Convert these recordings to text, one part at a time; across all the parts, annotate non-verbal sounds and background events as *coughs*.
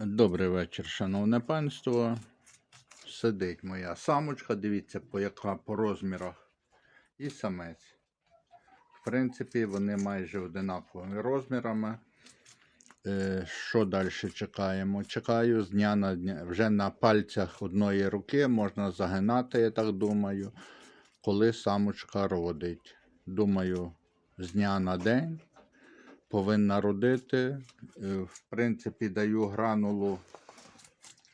Добрий вечір, шановне панство. Сидить моя самочка, дивіться, по яка по розмірах. І самець. В принципі, вони майже одинаковими розмірами. Е, що далі чекаємо? Чекаю з дня на дня. Вже на пальцях одної руки можна загинати, я так думаю, коли самочка родить. Думаю, з дня на день повинна родити. Е, В принципі, даю гранулу.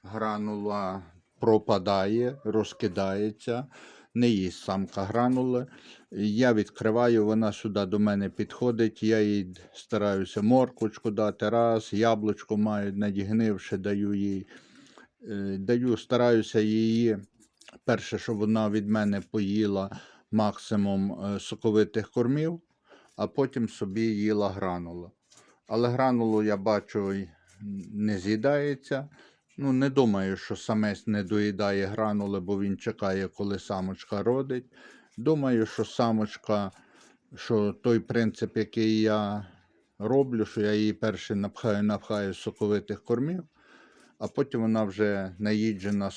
Гранула пропадає, розкидається. Не їсть самка гранули. Я відкриваю, вона сюди до мене підходить. Я їй стараюся морквочку дати раз, яблучко маю надігнивши, даю їй. Е, Даю, стараюся її. Перше, щоб вона від мене поїла максимум е, соковитих кормів, а потім собі їла гранулу. Але гранулу я бачу не з'їдається. Ну, не думаю, що самець не доїдає гранули, бо він чекає, коли самочка родить. Думаю, що самочка, що той принцип, який я роблю, що я її перше напхаю, напхаю соковитих кормів, а потім вона вже наїджена,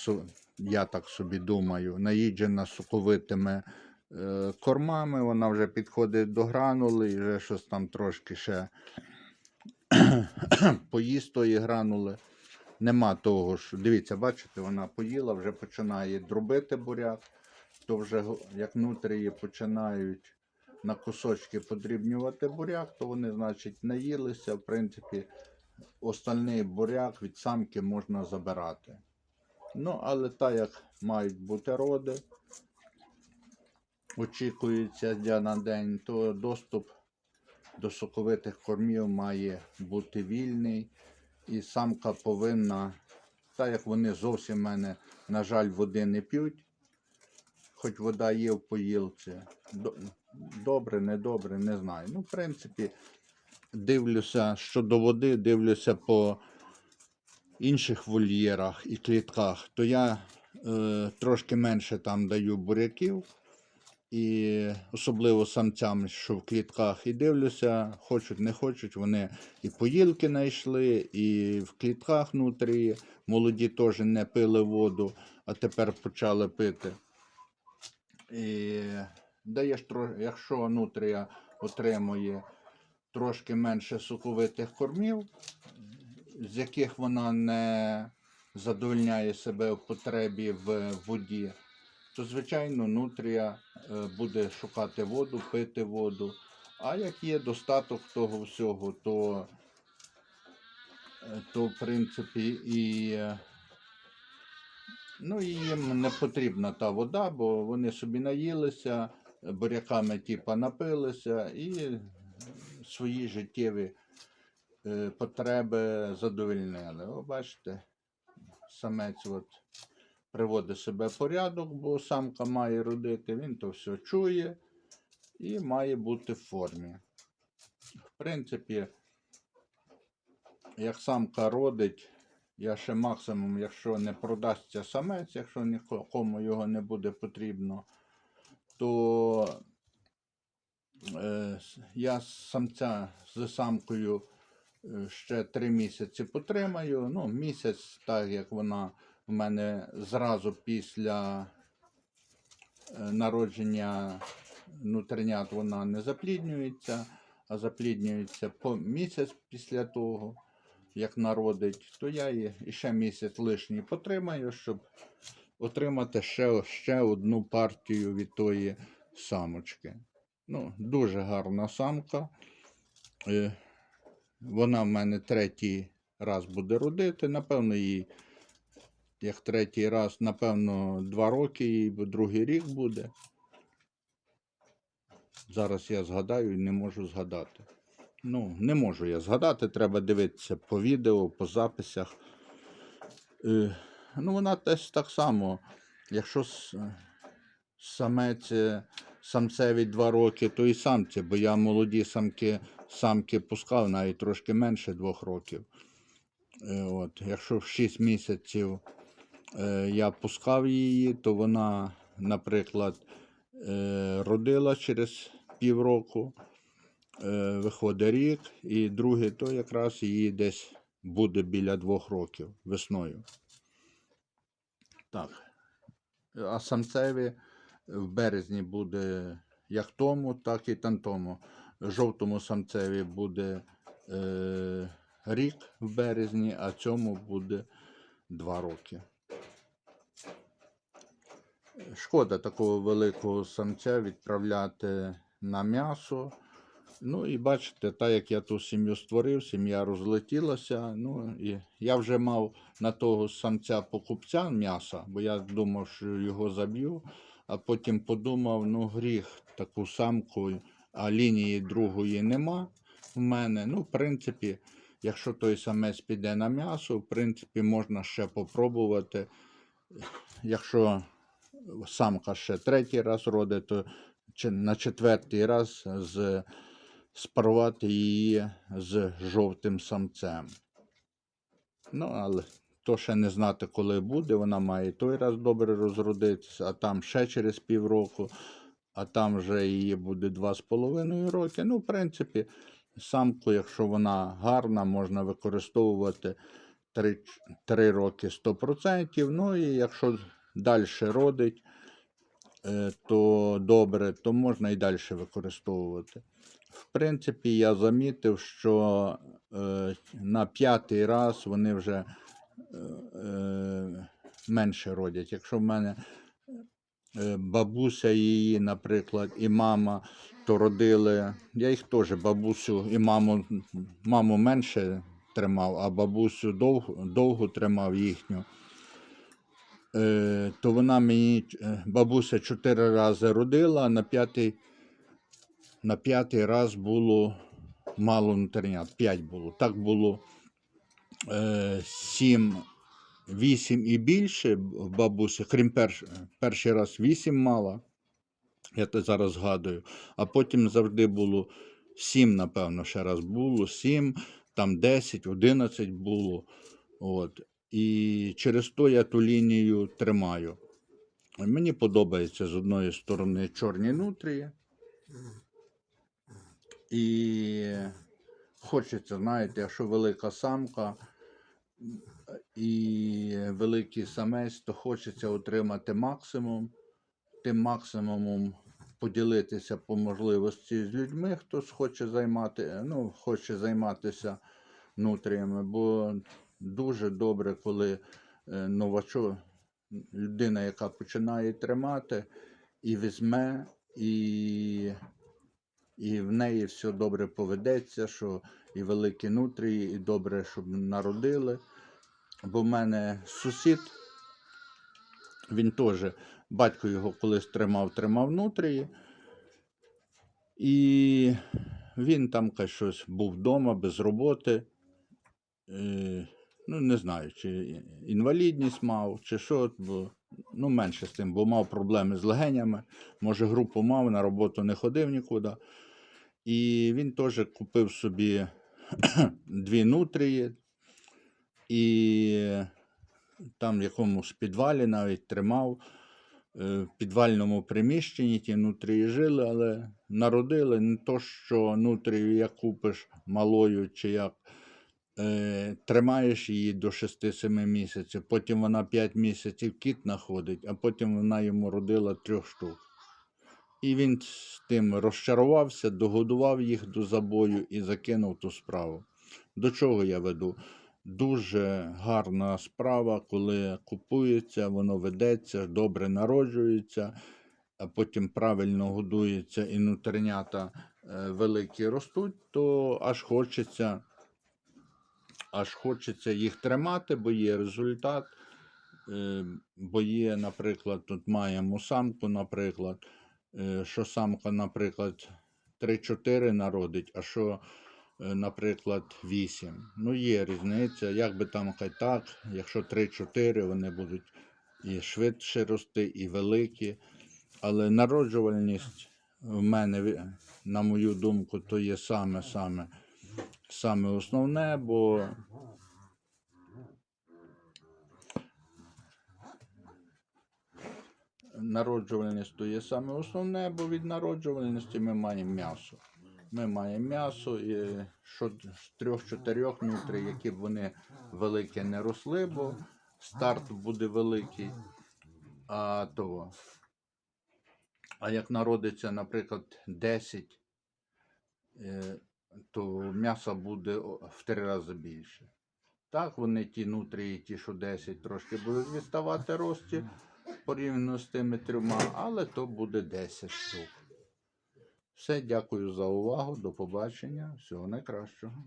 я так собі думаю, наїджена соковитими кормами, вона вже підходить до гранули і вже щось там трошки ще *coughs* поїсть тої гранули. Нема того ж. Дивіться, бачите, вона поїла, вже починає дробити буряк, то вже як нутрії починають на кусочки подрібнювати буряк, то вони, значить, наїлися. В принципі, остальний буряк від самки можна забирати. Ну, але так як мають бути роди, очікується на день, то доступ до соковитих кормів має бути вільний. І самка повинна, так як вони зовсім мене, на жаль, води не п'ють, хоч вода є в поїлці. Добре, не добре, не знаю. Ну, в принципі, дивлюся щодо води, дивлюся по інших вольєрах і клітках, то я е, трошки менше там даю буряків. І особливо самцям, що в клітках, і дивлюся, хочуть, не хочуть, вони і поїлки знайшли, і в клітках внутрі. Молоді теж не пили воду, а тепер почали пити. І даєш якщо нутрія отримує трошки менше соковитих кормів, з яких вона не задовольняє себе в потребі в воді, то, звичайно, нутрія е, буде шукати воду, пити воду. А як є достаток того всього, то, е, то в принципі, і, е, ну, їм не потрібна та вода, бо вони собі наїлися, буряками типа напилися і свої життєві потреби задовольнили. О, бачите, самець от приводить себе в порядок, бо самка має родити, він то все чує і має бути в формі. В принципі, як самка родить, я ще максимум, якщо не продасться самець, якщо нікому його не буде потрібно, то е, я самця з самкою е, ще три місяці потримаю. Ну, місяць, так як вона в мене зразу після е, народження нутринят вона не запліднюється, а запліднюється по місяць після того, як народить, то я її ще місяць лишній потримаю, щоб отримати ще, ще одну партію від тої самочки. Ну, дуже гарна самка. Е, Вона в мене третій раз буде родити. Напевно, їй, як третій раз, напевно, два роки їй, бо другий рік буде. Зараз я згадаю і не можу згадати. Ну, не можу я згадати, треба дивитися по відео, по записях. Е, ну, вона теж так само. Якщо самець, е, самцеві два роки, то і самці, бо я молоді самки, самки пускав навіть трошки менше двох років. Е, От, якщо в 6 місяців я пускав її, то вона, наприклад, е, родила через півроку, е, виходить рік, і другий, то якраз її десь буде біля двох років весною. Так. А самцеві в березні буде як тому, так і тантому. Жовтому самцеві буде е, рік в березні, а цьому буде два роки. Шкода такого великого самця відправляти на м'ясо. Ну і бачите, так як я ту сім'ю створив, сім'я розлетілася. Ну і я вже мав на того самця покупця м'яса, бо я думав, що його заб'ю, а потім подумав, ну гріх таку самку, а лінії другої нема в мене. Ну, в принципі, якщо той самець піде на м'ясо, в принципі, можна ще попробувати. Якщо самка ще третій раз родить, то на четвертий раз з, спарувати її з жовтим самцем. Ну, але то ще не знати, коли буде. Вона має той раз добре розродитися, а там ще через півроку, а там вже її буде два з половиною роки. Ну, в принципі, самку, якщо вона гарна, можна використовувати 3, 3 роки 100%. Ну і якщо далі родить, е, то добре, то можна і далі використовувати. В принципі, я замітив, що е, на п'ятий раз вони вже е, менше родять. Якщо в мене бабуся її, наприклад, і мама, то родили. Я їх теж бабусю і маму, маму менше тримав, а бабусю довго, довго тримав їхню. Е, то вона мені е, бабуся чотири рази родила, а на п'ятий, на п'ятий раз було мало внутрінят, п'ять було. Так було е, сім, вісім і більше бабусі, крім перш, перший раз вісім мала. Я те зараз згадую. А потім завжди було сім, напевно, ще раз було, сім, там 10, 11 було. От. І через то я ту лінію тримаю. Мені подобається з одної сторони чорні нутрії. І хочеться, знаєте, якщо велика самка і великий самець, то хочеться отримати максимум, тим максимумом поділитися по можливості з людьми, хто хоче займати, ну, хоче займатися нутріями, бо дуже добре, коли е, новачок, людина, яка починає тримати, і візьме, і, і в неї все добре поведеться, що і великі нутрії, і добре, щоб народили. Бо в мене сусід, він теж, батько його колись тримав, тримав нутрії. І він там щось був вдома без роботи. Ну, не знаю, чи інвалідність мав, чи що, бо, ну, менше з тим, бо мав проблеми з легенями. Може, групу мав, на роботу не ходив нікуди. І він теж купив собі *clears throat* дві нутрії, і там в якомусь підвалі навіть тримав. Е, В підвальному приміщенні ті нутрії жили, але народили не то, що нутрію як купиш малою чи як. Е, тримаєш її до 6-7 місяців, потім вона 5 місяців кіт знаходить, а потім вона йому родила трьох штук. І він з тим розчарувався, догодував їх до забою і закинув ту справу. До чого я веду? Дуже гарна справа, коли купується, воно ведеться, добре народжується, а потім правильно годується і нутринята е, великі ростуть, то аж хочеться, аж хочеться їх тримати, бо є результат. Е, Бо є, наприклад, тут маємо самку, наприклад, е, що самка, наприклад, 3-4 народить, а що, е, наприклад, 8. Ну, є різниця. Як би там хай так, якщо 3-4, вони будуть і швидше рости, і великі. Але народжувальність в мене, на мою думку, то є саме, саме, основне, бо народжувальність то є саме основне, бо від народжувальності ми маємо м'ясо. Ми маємо м'ясо і що з трьох-чотирьох нутрій, які б вони великі не росли, бо старт буде великий. А того. А як народиться, наприклад, 10, е, то м'яса буде в три рази більше. Так, вони ті нутрії, ті, що 10, трошки будуть відставати рості порівняно з тими трьома, але то буде 10 штук. Все, дякую за увагу. До побачення. Всього найкращого.